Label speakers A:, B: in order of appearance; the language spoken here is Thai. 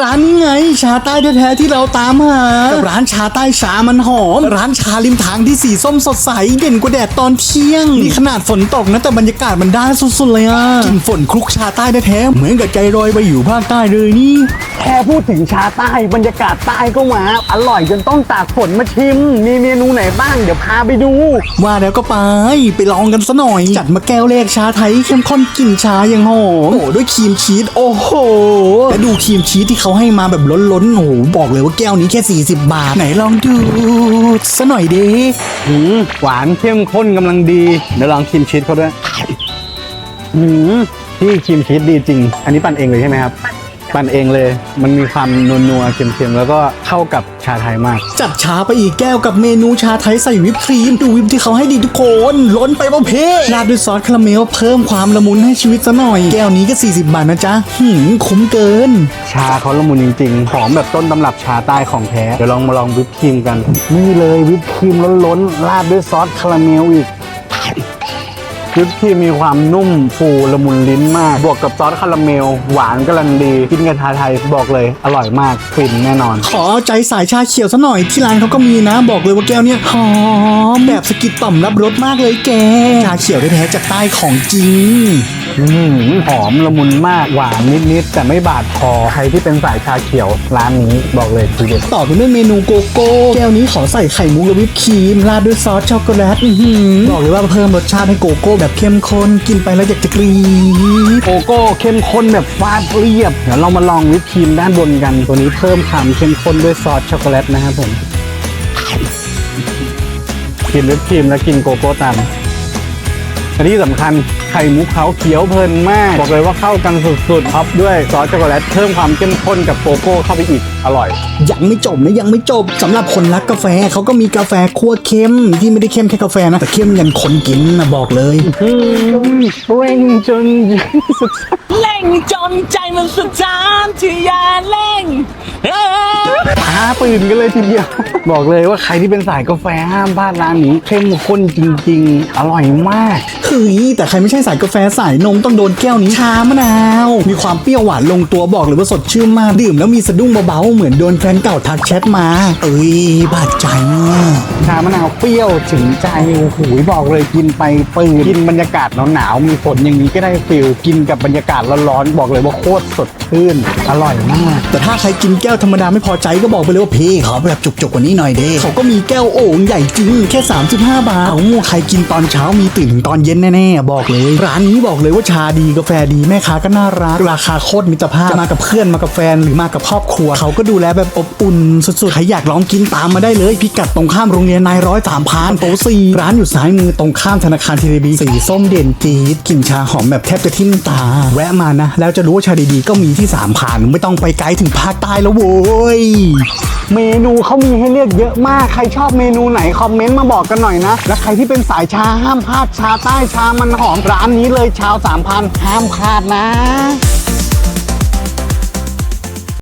A: ร้านนี้ไง ชาใต้แท้ๆที่เราตามหากับร้านชาใต้ชามันหอม ร้านชาริมทางที่สีส้มสดใสเด่นกว่าแดดตอนเที่ยงนี่ขนาดฝนตกนะแต่บรรยากาศมันได้สุดๆเลยอะกลินฝนคลุกชาใต้แท้ๆเหมือนกับใจลอยไปอยู่ภาคใต้เลยนี่
B: แค่พูดถึงชาใต้บรรยากาศใต้ก็มาอร่อยจนต้องตากฝนมาชิม มีเมนูไหนบ้างเดี๋ยวพาไปดู
A: ว่าแล้วก็ไปไปลองกันซะหน่อย จัดมาแก้วแรกชาไทยเข้มข้นกลิ่นชาอย่างหอมโอ้โหด้วยครีมชีสโอ้โหและดูครีมชีสที่เขาให้มาแบบล้นๆโอ้โหบอกเลยว่าแก้วนี้แค่ 40 บาท ไหนลองดูซะหน่อยดิ
B: หืมหวานเข้มข้นกำลังดี เดี๋ยวลองชิมชีสเขาด้วยหืมพี่ครีมชีสดีจริง อันนี้ปั่นเองเลยใช่ไหมครับ ปั่น เองเลย มันมีความนัวๆเค็มๆ แล้วก็เข้ากับชาไทยมาก
A: จัดชาไปอีกแก้วกับเมนูชาไทยใส่วิปครีม ดูวิปที่เขาให้ดีทุกคน ล้นไปประเภทราดด้วยซอสคาราเมลเพิ่มความละมุนให้ชีวิตซะหน่อย แก้วนี้ก็ 40 บาทนะจ๊ะหืมคุ้มเกิน
B: ชาเขาละมุนจริงๆ หอมแบบต้นตำรับชาใต้ของแท้ เดี๋ยวลองมาลองวิปครีมกัน นี่เลยวิปครีมล้นๆ ราดด้วยซอสคาราเมลอีก ชิปที่มีความนุ่มฟูละมุนลิ้นมาก บวกกับซอสคาราเมล หวานกำลังดี กินกันทาไทยบอกเลย อร่อยมากฟินแน่นอน
A: ขอเอาใจสายชาเขียวซะหน่อยที่ร้านเขาก็มีนะ บอกเลยว่าแก้วเนี้ยหอมแบบสะกิดต่อมรับรสมากเลยแก ชาเขียวแท้ๆจากใต้ของจริง
B: อื้อหือหอมละมุนมากหวานนิดๆแต่ไม่บาดคอใครที่เป็นสายชาเขียวร้านนี้บอกเลยทีเด็ด
A: ต่อกันด้วยเมนูโกโก้แก้วนี้ขอใส่ไข่มุกและวิปครีมราดด้วยซอสช็อกโกแลตอื้อหือบอกเลยว่าเพิ่มรสชาติให้โกโก้แบบเข้มข้นกินไปแล้วอยากจะกรี๊ด
B: โกโก้เข้มข้นแบบฟาดเรียบเดี๋ยวเรามาลองวิปครีมด้านบนกัน ตัวนี้เพิ่มความเข้มข้นด้วยซอสช็อกโกแลตนะครับผมกินวิปครีมแล้วกินโกโก้ตาม อันที่สำคัญไข่มุกเขาเขียวเพลินมาก บอกเลยว่าเข้ากันสุดๆท็อปด้วยซอสช็อกโกแลตเพิ่มความเข้มข้นกับโกโก้เข้าไปอีกอร่อย
A: ยังไม่จบนะยังไม่จบสำหรับคนรักกาแฟเขาก็มีกาแฟคั่วเข้มที่ไม่ได้เข้มแค่กาแฟนะแต่เข้มยันคนกินนะบอกเลย
B: อืมเร่งจนสุด
C: เล่งจนใจมันสุดจานที่อยาเล่งเอ้ย
B: ตาตื่นกันเลยทีเดียว บอกเลยว่าใครที่เป็นสายกาแฟห้ามพลาดร้านนี้เข้มข้นจริง ๆ อร่อยมาก
A: เฮ้ยแต่ใครไม่ใช่สายกาแฟสายนมต้องโดนแก้วนี้ชามะนาว มีความเปรี้ยวหวานลงตัวบอกเลยว่าสดชื่นมากดื่มแล้วมีสะดุ้งเบาๆเหมือนโดนแฟนเก่าทักแชทมา เอ้ยบาดใจอะ
B: ชามะนาวเปรี้ยวถึงใจโอ้โหบอกเลยกินไปปืนกินบรรยากาศหนาวๆมีฝนอย่างนี้ก็ได้ฟิลกินกับบรรยากาศร้อนๆบอกเลยว่าโคตรสดชื่นอร่อยมาก
A: แต่ถ้าใครกินแก้วธรรมดาไม่พอใจก็บอกไปเลยว่าพี่ขอแบบจุกๆกว่านี้หน่อยเด้เขาก็มีแก้วโอ่งใหญ่จริงแค่ 35 บาท เอาใครกินตอนเช้ามีตื่นถึงตอนเย็นแน่ๆ บอกเลย ร้านนี้บอกเลยว่าชาดีกาแฟดีแม่ค้าก็น่ารัก ราคาโคตรมิตรภาพจะมากับเพื่อนมากับแฟนหรือมากับครอบครัว เขาก็ดูแลแบบอบอุ่นสุดๆ ใครอยากลองกินตามมาได้เลย พิกัดตรงข้ามโรงเรียนนายร้อยสามพันโต๊ะสี่ร้านอยู่ซ้ายมือตรงข้ามธนาคารทีบีสีส้มเด่นจี๊ดกลิ่นชาหอมแบบแทบจะทิ่มตา แวะมานะ แล้วจะรู้ว่าชาดีๆก็มีที่สามพันไม่ต้องไปไกลถึงภาคใต้แล้วโว้ย
B: เมนูเขามีให้เลือกเยอะมาก ใครชอบเมนูไหนคอมเมนต์มาบอกกันหน่อยนะ และใครที่เป็นสายชาห้ามพลาดชาใต้ชามันหอมร้านนี้เลยชาวสามพันห้ามพลาดนะ